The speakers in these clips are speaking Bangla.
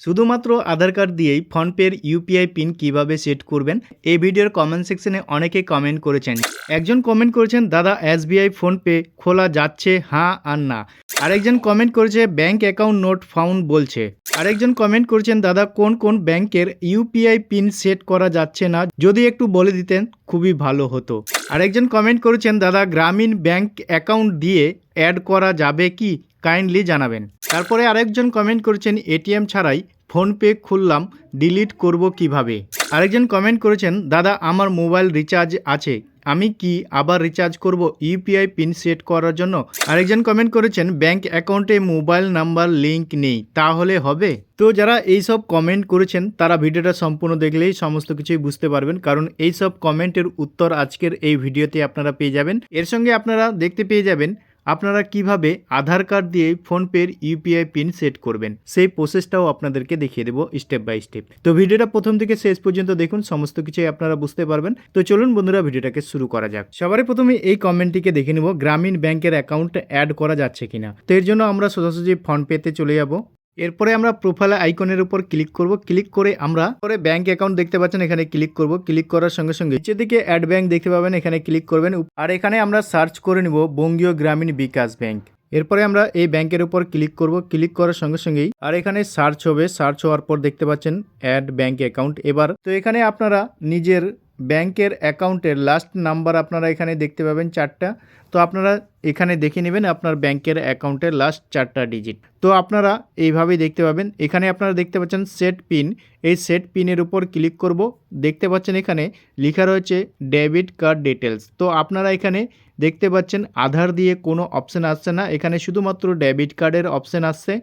শুধুমাত্র আধার কার্ড দিয়েই ফোনপের ইউপিআই পিন কীভাবে সেট করবেন, এই ভিডিওর কমেন্ট সেকশনে অনেকে কমেন্ট করেছেন। একজন কমেন্ট করেছেন, দাদা এস এসবিআই ফোনপে খোলা যাচ্ছে হ্যাঁ আর না। আরেকজন কমেন্ট করেছে, ব্যাংক অ্যাকাউন্ট নোট ফাউন্ড বলছে। আরেকজন কমেন্ট করেছেন, দাদা, কোন কোন ব্যাংকের ইউপিআই পিন সেট করা যাচ্ছে না? যদি একটু বলে দিতেন, খুবই ভালো হতো। আরেকজন কমেন্ট করেছেন, দাদা, গ্রামীণ ব্যাংক অ্যাকাউন্ট দিয়ে অ্যাড করা যাবে কি? কাইন্ডলি জানাবেন। তারপরে আরেকজন কমেন্ট করেছেন, এটিএম ছাড়াই ফোনপে খুললাম ডিলিট করব কীভাবে? আরেকজন কমেন্ট করেছেন, দাদা, আমার মোবাইল রিচার্জ আছে, আমি কি আবার রিচার্জ করব ইউপিআই পিন সেট করার জন্য? আরেকজন কমেন্ট করেছেন, ব্যাংক অ্যাকাউন্টে মোবাইল নাম্বার লিংক নেই, তাহলে হবে? তো যারা এই সব কমেন্ট করেছেন, তারা ভিডিওটা সম্পূর্ণ দেখলেই সমস্ত কিছুই বুঝতে পারবেন, কারণ এই সব কমেন্টের উত্তর আজকের এই ভিডিওতে আপনারা পেয়ে যাবেন। এর সঙ্গে আপনারা দেখতে পেয়ে যাবেন আপনারা কীভাবে আধার কার্ড দিয়ে ফোনপের ইউপিআই পিন সেট করবেন? সেই প্রসেসটাও আপনাদেরকে দেখিয়ে দেবো স্টেপ বাই স্টেপ তো ভিডিওটা প্রথম থেকে শেষ পর্যন্ত দেখুন, সমস্ত কিছুই আপনারা বুঝতে পারবেন। তো চলুন বন্ধুরা, ভিডিওটাকে শুরু করা যাক। সবারই প্রথমে এই কমেন্টটিকে দেখে নেব, গ্রামীণ ব্যাংকের অ্যাকাউন্ট অ্যাড করা যাচ্ছে কিনা। তো এর জন্য আমরা সোজাসুজি ফোনপেতে চলে যাব। এরপরে আমরা প্রোফাইল আইকনের উপর ক্লিক করব। ক্লিক করে আমরা পরে ব্যাংক অ্যাকাউন্ট দেখতে পাচ্ছেন, এখানে ক্লিক করব। ক্লিক করার সঙ্গে সঙ্গে নিচের দিকে অ্যাড ব্যাংক দেখতে পাবেন, এখানে ক্লিক করবেন। আর এখানে আমরা সার্চ করে নিব বঙ্গীয় গ্রামীণ বিকাশ ব্যাংক। এরপরে আমরা এই ব্যাংকের উপর ক্লিক করব। ক্লিক করার সঙ্গে সঙ্গেই আর এখানে সার্চ হবে। সার্চ হওয়ার পর দেখতে পাচ্ছেন অ্যাড ব্যাংক অ্যাকাউন্ট এবার তো এখানে আপনারা নিজের ব্যাংকের অ্যাকাউন্টের লাস্ট নাম্বার আপনারা এখানে দেখতে পাবেন চারটা। তো আপনারা এখানে দেখে নেবেন আপনার ব্যাংকের অ্যাকাউন্টের লাস্ট চারটা ডিজিট। তো আপনারা এইভাবেই দেখতে পাবেন। এখানে আপনারা দেখতে পাচ্ছেন সেট পিন। এই সেট পিনের উপর ক্লিক করব। দেখতে পাচ্ছেন এখানে লেখা রয়েছে ডেবিট কার্ড ডিটেলস তো আপনারা এখানে দেখতে পাচ্ছেন, আধার দিয়ে কোনো অপশান আসছে না। এখানে শুধুমাত্র ডেবিট কার্ডের অপশান আসছে।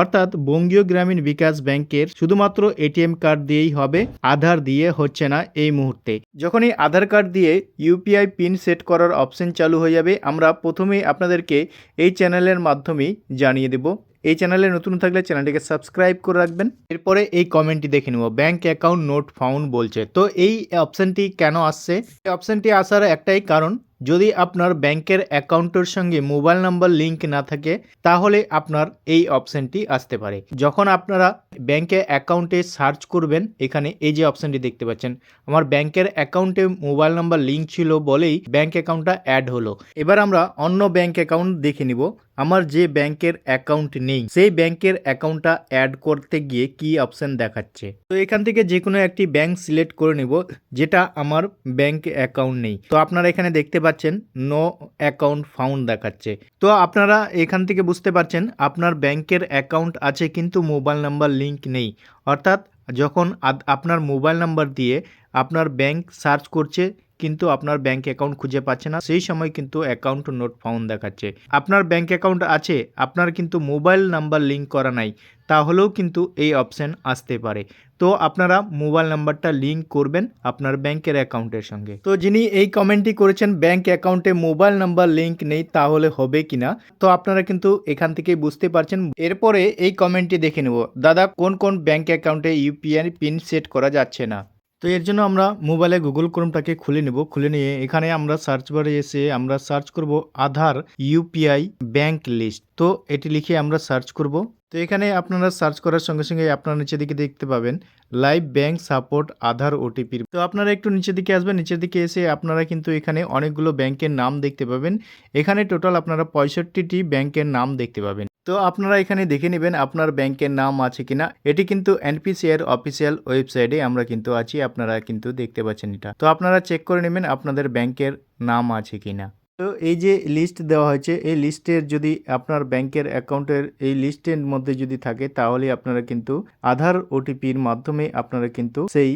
অর্থাৎ বঙ্গীয় গ্রামীণ বিকাশ ব্যাংকের শুধুমাত্র এটিএম কার্ড দিয়েই হবে। আধার দিয়ে হচ্ছে না এই মুহূর্তে। যখন এই আধার কার্ড দিয়ে ইউপিআই পিন সেট করার অপশন চালু হয়ে যাবে, আমরা প্রথমেই আপনাদেরকে এই চ্যানেলের মাধ্যমেই জানিয়ে দেব। এই চ্যানেলে নতুন থাকলে চ্যানেলটিকে সাবস্ক্রাইব করে রাখবেন। এরপরে এই কমেন্টটি দেখে নেব। ব্যাংক অ্যাকাউন্ট নোট ফাউন্ড বলছে। তো এই অপশনটি কেন আসছে? এই অপশনটি আসার একটাই কারণ যদি আপনার ব্যাংকের অ্যাকাউন্টের সঙ্গে মোবাইল নাম্বার লিংক না থাকে, তাহলে আপনার এই অপশানটি আসতে পারে। যখন আপনারা ব্যাংকে অ্যাকাউন্টে সার্চ করবেন, এখানে এই যে অপশানটি দেখতে পাচ্ছেন, আমার ব্যাংকের অ্যাকাউন্টে মোবাইল নাম্বার লিঙ্ক ছিল বলেই ব্যাংক অ্যাকাউন্টটা অ্যাড হলো। এবার আমরা অন্য ব্যাংক অ্যাকাউন্ট দেখে নিব। আমার যে ব্যাংকের অ্যাকাউন্ট নেই, সেই ব্যাংকের অ্যাকাউন্টটা অ্যাড করতে গিয়ে কি অপশান দেখাচ্ছে? তো এখান থেকে যে কোনো একটি ব্যাংক সিলেক্ট করে নেব, যেটা আমার ব্যাংক অ্যাকাউন্ট নেই। তো আপনারা এখানে দেখতে পাচ্ছেন, নো অ্যাকাউন্ট ফাউন্ড দেখাচ্ছে। তো আপনারা এখান থেকে বুঝতে পারছেন, আপনার ব্যাংকের অ্যাকাউন্ট আছে কিন্তু মোবাইল নাম্বার লিংক নেই। অর্থাৎ যখন আপনার মোবাইল নাম্বার দিয়ে আপনার ব্যাংক সার্চ করছে কিন্তু আপনার ব্যাংক অ্যাকাউন্ট খুঁজে পাচ্ছে না। সেই সময় কিন্তু অ্যাকাউন্ট নোট ফাউন্ড দেখাচ্ছে। আপনার ব্যাংক অ্যাকাউন্ট আছে, আপনার কিন্তু মোবাইল নাম্বার লিঙ্ক করা নাই, তাহলেও কিন্তু এই অপশান আসতে পারে। তো আপনারা মোবাইল নাম্বারটা লিঙ্ক করবেন আপনার ব্যাংকের অ্যাকাউন্টের সঙ্গে। তো যিনি এই কমেন্টটি করেছেন, ব্যাংক অ্যাকাউন্টে মোবাইল নাম্বার লিঙ্ক নেই, তাহলে হবে কিনা তো আপনারা কিন্তু এখান থেকেই বুঝতে পারছেন। এরপরে এই কমেন্টটি দেখে নেব। দাদা, কোন কোন ব্যাংক অ্যাকাউন্টে ইউপিআই পিন সেট করা যাচ্ছে না? তো এর জন্য আমরা মোবাইলে গুগল ক্রোমটাকে খুলে নেব। খুলে নিয়ে এখানে আমরা সার্চ বারে এসে আমরা সার্চ করব আধার ইউপিআই ব্যাংক লিস্ট তো এটি লিখে আমরা সার্চ করব। তো এখানে আপনারা সার্চ করার সঙ্গে সঙ্গে আপনারা নিচের দিকে দেখতে পাবেন, লাইভ ব্যাংক সাপোর্ট আধার ওটিপির তো আপনারা একটু নিচের দিকে আসবেন, নিচের দিকে এসে আপনারা কিন্তু এখানে অনেকগুলো ব্যাংকের নাম দেখতে পাবেন। এখানে টোটাল আপনারা পঁয়ষট্টিটি ব্যাংকের নাম দেখতে পাবেন। তো আপনারা এখানে দেখে নেবেন আপনার ব্যাংকের নাম আছে কিনা। এটি কিন্তু এনপিসিআর অফিসিয়াল ওয়েবসাইটে আমরা কিন্তু আছি, আপনারা কিন্তু দেখতে পাচ্ছেন এটা। তো আপনারা চেক করে নেবেন আপনাদের ব্যাংকের নাম আছে কিনা। তো এই যে লিস্ট দেওয়া হয়েছে, এই লিস্টের যদি আপনার ব্যাংকের অ্যাকাউন্টের এই লিস্টের মধ্যে যদি থাকে, তাহলে আপনারা কিন্তু আধার ওটিপির মাধ্যমে আপনারা কিন্তু সেই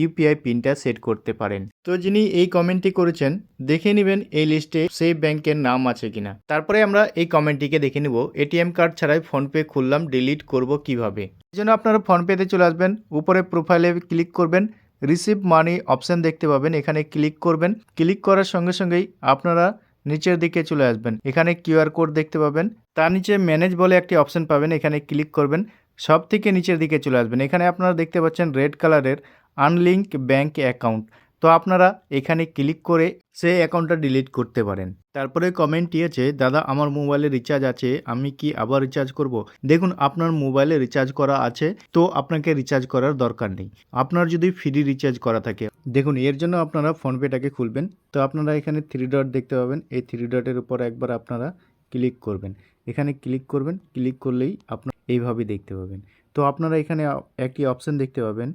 ইউপিআই পিনটা সেট করতে পারেন। তো যিনি এই কমেন্টটি করেছেন, দেখে নেবেন এই লিস্টে সেই ব্যাংকের নাম আছে কিনা। তারপরে আমরা এই কমেন্টটিকে দেখে নেব এটিএম কার্ড ছাড়াই ফোনপে খুললাম ডিলিট করব কীভাবে? এই জন্য আপনারা ফোনপেতে চলে আসবেন, উপরে প্রোফাইলে ক্লিক করবেন রিসিভ মানি অপশান দেখতে পাবেন। এখানে ক্লিক করবেন। ক্লিক করার সঙ্গে সঙ্গেই আপনারা নিচের দিকে চলে আসবেন। এখানে কিউআর কোড দেখতে পাবেন। তার নিচে ম্যানেজ বলে একটি অপশান পাবেন। এখানে ক্লিক করবেন। সব থেকে নিচের দিকে চলে আসবেন। এখানে আপনারা দেখতে পাচ্ছেন রেড কালারের আনলিঙ্ক ব্যাঙ্ক অ্যাকাউন্ট তো আপনারা এখানে ক্লিক করে সেই অ্যাকাউন্টটা ডিলিট করতে পারেন। তারপরে কমেন্টটি আছে দাদা, আমার মোবাইলে রিচার্জ আছে, আমি কি আবার রিচার্জ করব? দেখুন, আপনার মোবাইলে রিচার্জ করা আছে, তো আপনাকে রিচার্জ করার দরকার নেই। আপনার যদি ফ্রি রিচার্জ করা থাকে, দেখুন, এর জন্য আপনারা ফোনপেটাকে খুলবেন। তো আপনারা এখানে থ্রি ডট দেখতে পাবেন। এই থ্রি ডটের উপর একবার আপনারা ক্লিক করবেন। এখানে ক্লিক করবেন। ক্লিক করলেই আপনার এইভাবে দেখতে পাবেন। তো আপনারা এখানে একটি অপশান দেখতে পাবেন।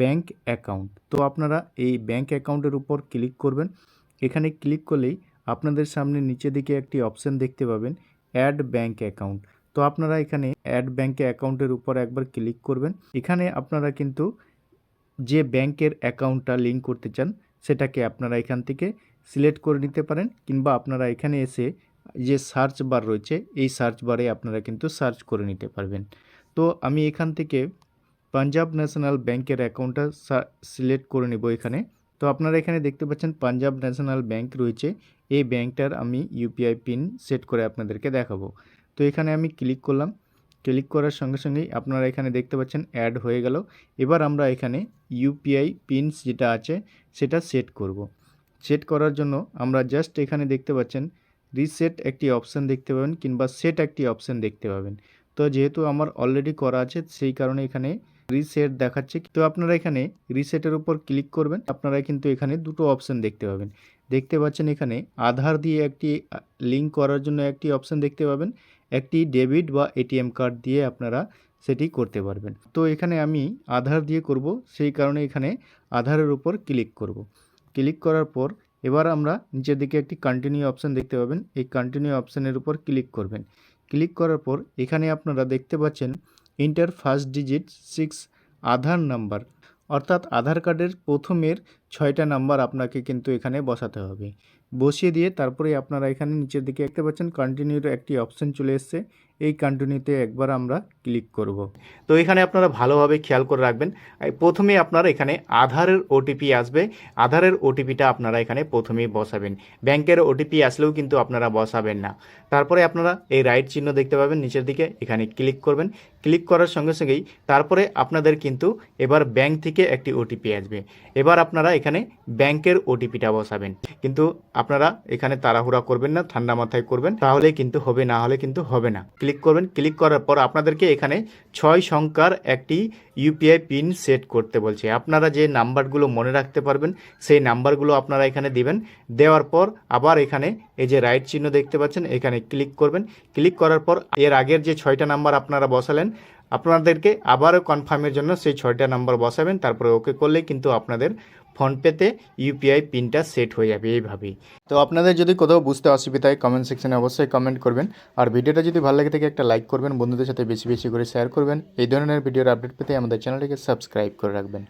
ব্যাংক অ্যাকাউন্ট তো আপনারা এই ব্যাংক অ্যাকাউন্টের উপর ক্লিক করবেন। এখানে ক্লিক করলেই আপনাদের সামনে নিচে দিকে একটি অপশান দেখতে পাবেন অ্যাড ব্যাংক অ্যাকাউন্ট তো আপনারা এখানে অ্যাড ব্যাংকে অ্যাকাউন্টের উপর একবার ক্লিক করবেন। এখানে আপনারা কিন্তু যে ব্যাংকের অ্যাকাউন্টটা লিঙ্ক করতে চান, সেটাকে আপনারা এখান থেকে সিলেক্ট করে নিতে পারেন, কিংবা আপনারা এখানে এসে যে সার্চ বার রয়েছে, এই সার্চ বারে আপনারা কিন্তু সার্চ করে নিতে পারবেন। তো আমি এখান থেকে পাঞ্জাব ন্যাশনাল ব্যাংকের অ্যাকাউন্টটা সিলেক্ট করে নেব এখানে। তো আপনারা এখানে দেখতে পাচ্ছেন পাঞ্জাব ন্যাশনাল ব্যাংক রয়েছে। এই ব্যাংকটার আমি ইউপিআই পিন সেট করে আপনাদেরকে দেখাবো। তো এখানে আমি ক্লিক করলাম। ক্লিক করার সঙ্গে সঙ্গেই আপনারা এখানে দেখতে পাচ্ছেন অ্যাড হয়ে গেল। এবার আমরা এখানে ইউপিআই পিনস যেটা আছে, সেটা সেট করব। সেট করার জন্য আমরা জাস্ট এখানে দেখতে পাচ্ছেন রিসেট একটি অপশান দেখতে পাবেন কিংবা সেট একটি অপশান দেখতে পাবেন। তো যেহেতু আমার অলরেডি করা আছে, সেই কারণে এখানে রিসেট দেখাচ্ছে। তো আপনারা এখানে রিসেটের উপর ক্লিক করবেন। আপনারা কিন্তু এখানে দুটো অপশান দেখতে পাবেন। দেখতে পাচ্ছেন এখানে আধার দিয়ে একটি লিঙ্ক করার জন্য একটি অপশান দেখতে পাবেন। একটি ডেবিট বা এটিএম কার্ড দিয়ে আপনারা সেটি করতে পারবেন। তো এখানে আমি আধার দিয়ে করব। সেই কারণে এখানে আধারের উপর ক্লিক করব। ক্লিক করার পর এবার আমরা নিচের দিকে একটি কন্টিনিউ অপশান দেখতে পাবেন। এই কন্টিনিউ অপশানের উপর ক্লিক করবেন। ক্লিক করার পর এখানে আপনারা দেখতে পাচ্ছেন enter first digit six Aadhaar number. অর্থাৎ আধার কার্ডের প্রথমের ছয়টা নাম্বার আপনাকে কিন্তু এখানে বসাতে হবে। বসিয়ে দিয়ে তারপরে আপনারা এখানে নিচের দিকে দেখতে পাচ্ছেন কন্টিনিউর একটি অপশান চলে এসছে। এই কন্টিনিউতে একবার আমরা ক্লিক করব। তো এখানে আপনারা ভালোভাবে খেয়াল করে রাখবেন। প্রথমে আপনার এখানে আধারের ওটিপি আসবে। আধারের ওটিপিটা আপনারা এখানে প্রথমেই বসাবেন। ব্যাংকের ওটিপি আসলেও কিন্তু আপনারা বসাবেন না। তারপরে আপনারা এই রাইট চিহ্ন দেখতে পাবেন নিচের দিকে। এখানে ক্লিক করবেন। ক্লিক করার সঙ্গে সঙ্গেই তারপরে আপনাদের কিন্তু এবার ব্যাংক থেকে একটি ওটিপি আসবে। এবার আপনারা এখানে ব্যাংকের ওটিপিটা বসাবেন। কিন্তু আপনারা এখানে তাড়াহুড়া করবেন না, ঠান্ডা মাথায় করবেন। তাহলে কিন্তু হবে, না হলে কিন্তু হবে না। ক্লিক করবেন। ক্লিক করার পর আপনাদেরকে এখানে ছয় সংখ্যার একটি ইউপিআই পিন সেট করতে বলছে। আপনারা যে নাম্বারগুলো মনে রাখতে পারবেন, সেই নাম্বারগুলো আপনারা এখানে দিবেন। দেওয়ার পর আবার এখানে এই যে রাইট চিহ্ন দেখতে পাচ্ছেন, এখানে ক্লিক করবেন। ক্লিক করার পর এর আগের যে ছয়টা নাম্বার আপনারা বসালেন, আপনাদেরকে আবারও কনফার্মের জন্য সেই ছয়টা নাম্বার বসাবেন। তারপরে ওকে করলেই কিন্তু আপনাদের ফোনপেতে ইউপিআই পিনটা সেট হয়ে যাবে এইভাবেই। তো আপনাদের যদি কোথাও বুঝতে অসুবিধা হয় কমেন্ট সেকশনে অবশ্যই কমেন্ট করবেন। আর ভিডিওটা যদি ভালো লাগে থাকে, একটা লাইক করবেন, বন্ধুদের সাথে বেশি বেশি করে শেয়ার করবেন। এই ধরনের ভিডিওর আপডেট পেতে আমাদের চ্যানেলটিকে সাবস্ক্রাইব করে রাখবেন।